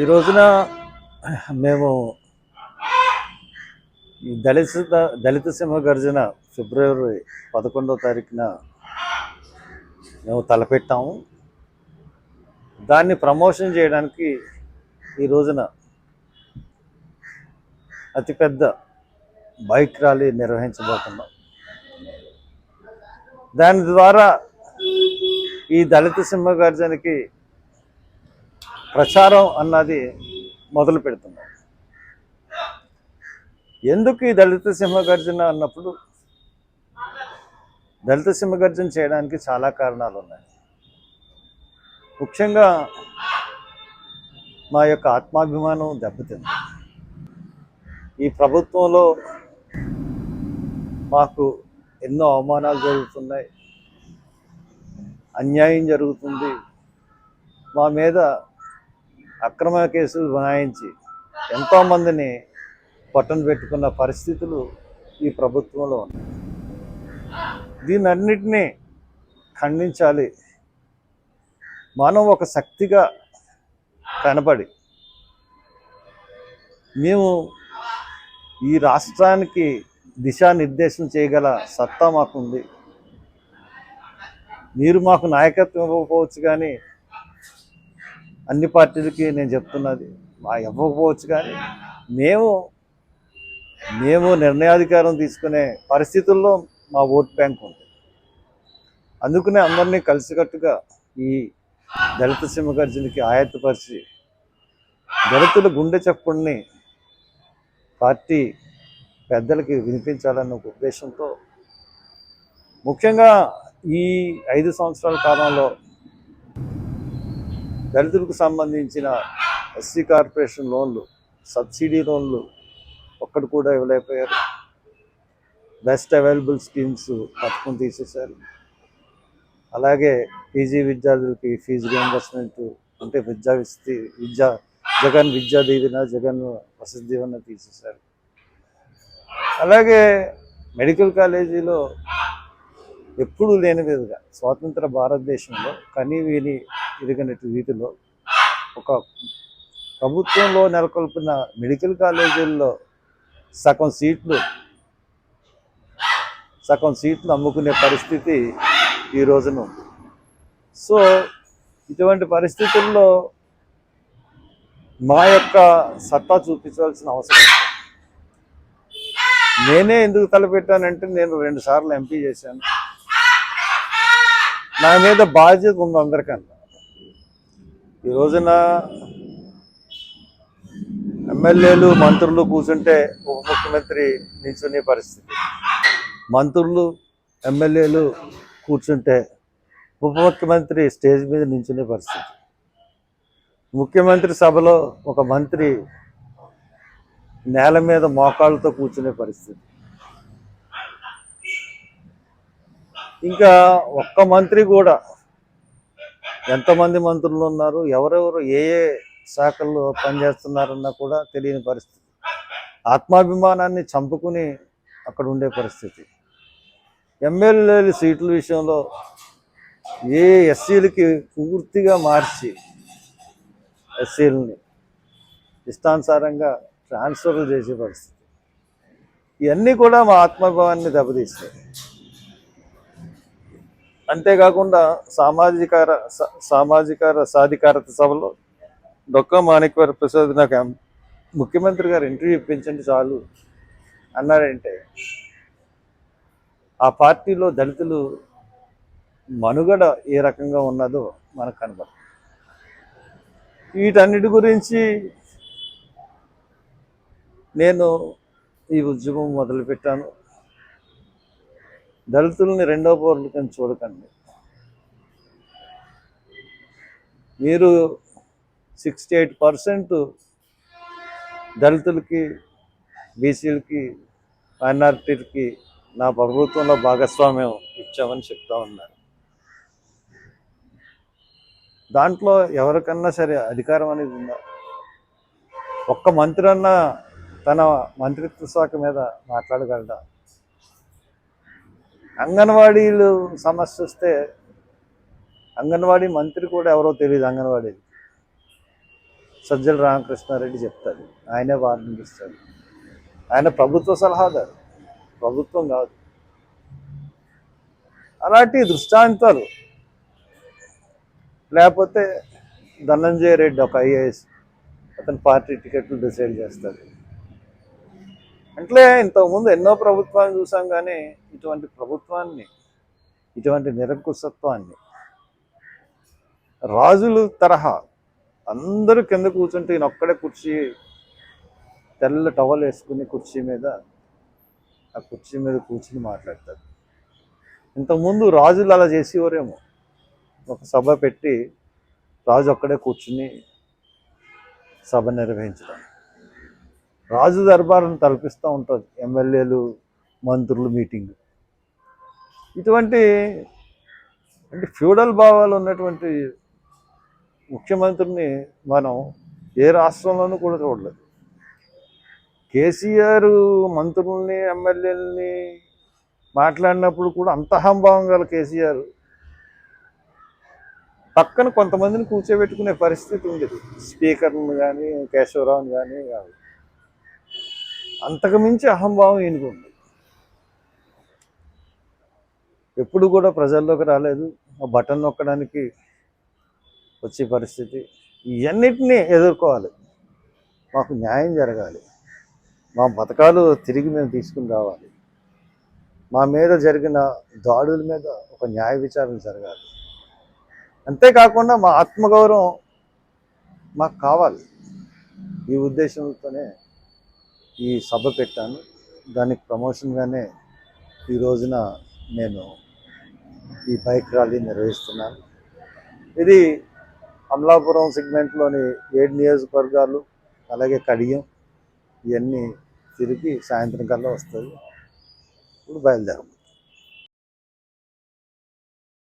ఈ రోజున మేము ఈ దళిత దళిత సింహ గర్జన ఫిబ్రవరి పదకొండవ తారీఖున మేము తలపెట్టాము. దాన్ని ప్రమోషన్ చేయడానికి ఈ రోజున అతిపెద్ద బైక్ ర్యాలీ నిర్వహించబోతున్నాం. దాని ద్వారా ఈ దళిత సింహ గర్జనకి ప్రచారం అన్నది మొదలు పెడుతున్నాం. ఎందుకు ఈ దళిత సింహ గర్జన అన్నప్పుడు దళిత సింహ గర్జన చేయడానికి చాలా కారణాలు ఉన్నాయి. ముఖ్యంగా మా యొక్క ఆత్మాభిమానం దెబ్బతింది. ఈ ప్రభుత్వంలో మాకు ఎన్నో అవమానాలు జరుగుతున్నాయి. అన్యాయం జరుగుతుంది. మా మీద అక్రమ కేసులు బనాయించి ఎంతోమందిని పట్టణ పెట్టుకున్న పరిస్థితులు ఈ ప్రభుత్వంలో ఉన్నాయి. దీన్ని అన్నిటినీ ఖండించాలి. మనం ఒక శక్తిగా కనబడి మేము ఈ రాష్ట్రానికి దిశానిర్దేశం చేయగల సత్తా మాకుంది. మీరు మాకు నాయకత్వం ఇవ్వకపోవచ్చు కానీ అన్ని పార్టీలకి నేను చెప్తున్నది. మా ఇవ్వకపోవచ్చు కానీ మేము మేము నిర్ణయాధికారం తీసుకునే పరిస్థితుల్లో మా ఓట్ బ్యాంక్ ఉంది అందుకనే అందరినీ కలిసికట్టుగా ఈ దళిత సింహగర్జునికి ఆయత్తపరిచి దళితుల గుండె చప్పుడిని పార్టీ పెద్దలకి వినిపించాలన్న ఒక ఉద్దేశంతో ముఖ్యంగా ఈ ఐదు సంవత్సరాల కాలంలో దళితులకు సంబంధించిన ఎస్సీ కార్పొరేషన్ లోన్లు సబ్సిడీ లోన్లు ఒక్కటి కూడా ఇవ్వలేకపోయారు. బెస్ట్ అవైలబుల్ స్కీమ్స్ పథకం తీసేశారు. అలాగే పీజీ విద్యార్థులకి ఫీజు రియంబర్స్మెంట్ అంటే విద్యా విస్తీ విద్యా జగన్ విద్యా దీవెన జగన్ వసతి దీవెన తీసేశారు. అలాగే మెడికల్ కాలేజీలో ఎప్పుడూ లేని విధంగా స్వాతంత్ర భారతదేశంలో కనీ విని రీతిలో ఒక ప్రభుత్వంలో నెలకొల్పిన మెడికల్ కాలేజీల్లో సగం సీట్లు సగం సీట్లు అమ్ముకునే పరిస్థితి ఈ రోజున ఉంది. సో ఇటువంటి పరిస్థితుల్లో మా యొక్క సత్తా చూపించవలసిన అవసరం నేనే ఎందుకు తలపెట్టానంటే నేను రెండు సార్లు ఎంపీ చేశాను. నా మీద బాధ్యత ఉంది అందరికన్నా. ఈ రోజున ఎమ్మెల్యేలు మంత్రులు కూర్చుంటే ఉప ముఖ్యమంత్రి నిల్చునే పరిస్థితి. మంత్రులు ఎమ్మెల్యేలు కూర్చుంటే ఉప ముఖ్యమంత్రి స్టేజ్ మీద నిల్చునే పరిస్థితి. ముఖ్యమంత్రి సభలో ఒక మంత్రి నేల మీద మోకాళ్ళతో కూర్చునే పరిస్థితి. ఇంకా ఒక్క మంత్రి కూడా ఎంతమంది మంత్రులు ఉన్నారు ఎవరెవరు ఏ ఏ శాఖల్లో పనిచేస్తున్నారన్నా కూడా తెలియని పరిస్థితి. ఆత్మాభిమానాన్ని చంపుకుని అక్కడ ఉండే పరిస్థితి. ఎమ్మెల్యేలు సీట్ల విషయంలో ఏ ఎస్సీలకి పూర్తిగా మార్చి ఎస్సీలని ఇష్టానుసారంగా ట్రాన్స్ఫర్లు చేసే పరిస్థితి. ఇవన్నీ కూడా మా ఆత్మభావాన్ని దెబ్బతీస్తాయి. అంతేకాకుండా సామాజిక స- సామాజిక సాధికారత సభలో డొక్క మాణిక్వర ప్రసాద్ నాకు ముఖ్యమంత్రి గారు ఇంటర్వ్యూ ఇప్పించండి చాలు అన్నారంటే ఆ పార్టీలో దళితులు మనుగడ ఏ రకంగా ఉన్నదో మనకు కనబడుతుంది వీటన్నిటి గురించి నేను ఈ ఉద్యమం మొదలుపెట్టాను. దళితుల్ని రెండో పౌరులు చూడకండి. మీరు సిక్స్టీ ఎయిట్ పర్సెంట్ దళితులకి బీసీలకి మైనార్టీలకి నా ప్రభుత్వంలో భాగస్వామ్యం ఇచ్చామని చెప్తా ఉన్నారు. దాంట్లో ఎవరికన్నా సరే అధికారం అనేది ఉందా? ఒక్క మంత్రి అన్నా తన మంత్రిత్వ శాఖ మీద మాట్లాడగలడా? అంగన్వాడీలు సమస్య వస్తే అంగన్వాడీ మంత్రి కూడా ఎవరో తెలియదు అంగన్వాడీ సజ్జల రామకృష్ణారెడ్డి చెప్తాడు ఆయనే వార్నింగ్ ఇస్తాడు. ఆయన ప్రభుత్వ సలహాదారు. ప్రభుత్వం కాదు. అలాంటి దృష్టాంతాలు. లేకపోతే ధనంజయ రెడ్డి ఒక ఐఏఎస్ అతని పార్టీ టికెట్లు డిసైడ్ చేస్తాడు. అంటే ఇంతకుముందు ఎన్నో ప్రభుత్వాలు చూసాం కానీ ఇటువంటి ప్రభుత్వాన్ని ఇటువంటి నిరంకుశత్వాన్ని రాజులు తరహా అందరూ కింద కూర్చుంటే ఈయన ఒక్కడే కుర్చీ తెల్ల టవల్ వేసుకుని కుర్చీ మీద ఆ కుర్చీ మీద కూర్చుని మాట్లాడతారు ఇంతకుముందు రాజులు అలా చేసేవారేమో. ఒక సభ పెట్టి రాజు ఒక్కడే కూర్చుని సభ నిర్వహించడం. రాజు దర్బారును తలపిస్తూ ఉంటుంది ఎమ్మెల్యేలు మంత్రులు మీటింగ్. ఇటువంటి అంటే ఫ్యూడల్ భావాలు ఉన్నటువంటి ముఖ్యమంత్రిని మనం ఏ రాష్ట్రంలోనూ కూడా చూడలేదు. కేసీఆర్ మంత్రుల్ని ఎమ్మెల్యేలని మాట్లాడినప్పుడు కూడా అంత అహంభావం గల కేసీఆర్ పక్కన కొంతమందిని కూర్చోబెట్టుకునే పరిస్థితి ఉండేది. స్పీకర్ని కానీ కేశవరావుని కానీ కాదు. అంతకు మించి అహంభావం ఈయనకు ఉంది. ఎప్పుడు కూడా ప్రజల్లోకి రాలేదు. ఆ బటన్ నొక్కడానికి వచ్చే పరిస్థితి. ఇవన్నిటినీ ఎదుర్కోవాలి. మాకు న్యాయం జరగాలి. మా పథకాలు తిరిగి మేము తీసుకుని రావాలి. మా మీద జరిగిన దాడుల మీద ఒక న్యాయ విచారణ జరగాలి. అంతేకాకుండా మా ఆత్మగౌరవం మాకు కావాలి. ఈ ఉద్దేశంతోనే ఈ సభ పెట్టాను. దానికి ప్రమోషన్గానే ఈ రోజున నేను ఈ బైక్ ర్యాలీ నిర్వహిస్తున్నాను. ఇది అమలాపురం సెగ్మెంట్లోని ఏడు నియోజకవర్గాలు అలాగే కడియం ఇవన్నీ తిరిగి సాయంత్రం కల్లా వస్తుంది ఇప్పుడు బయలుదేరం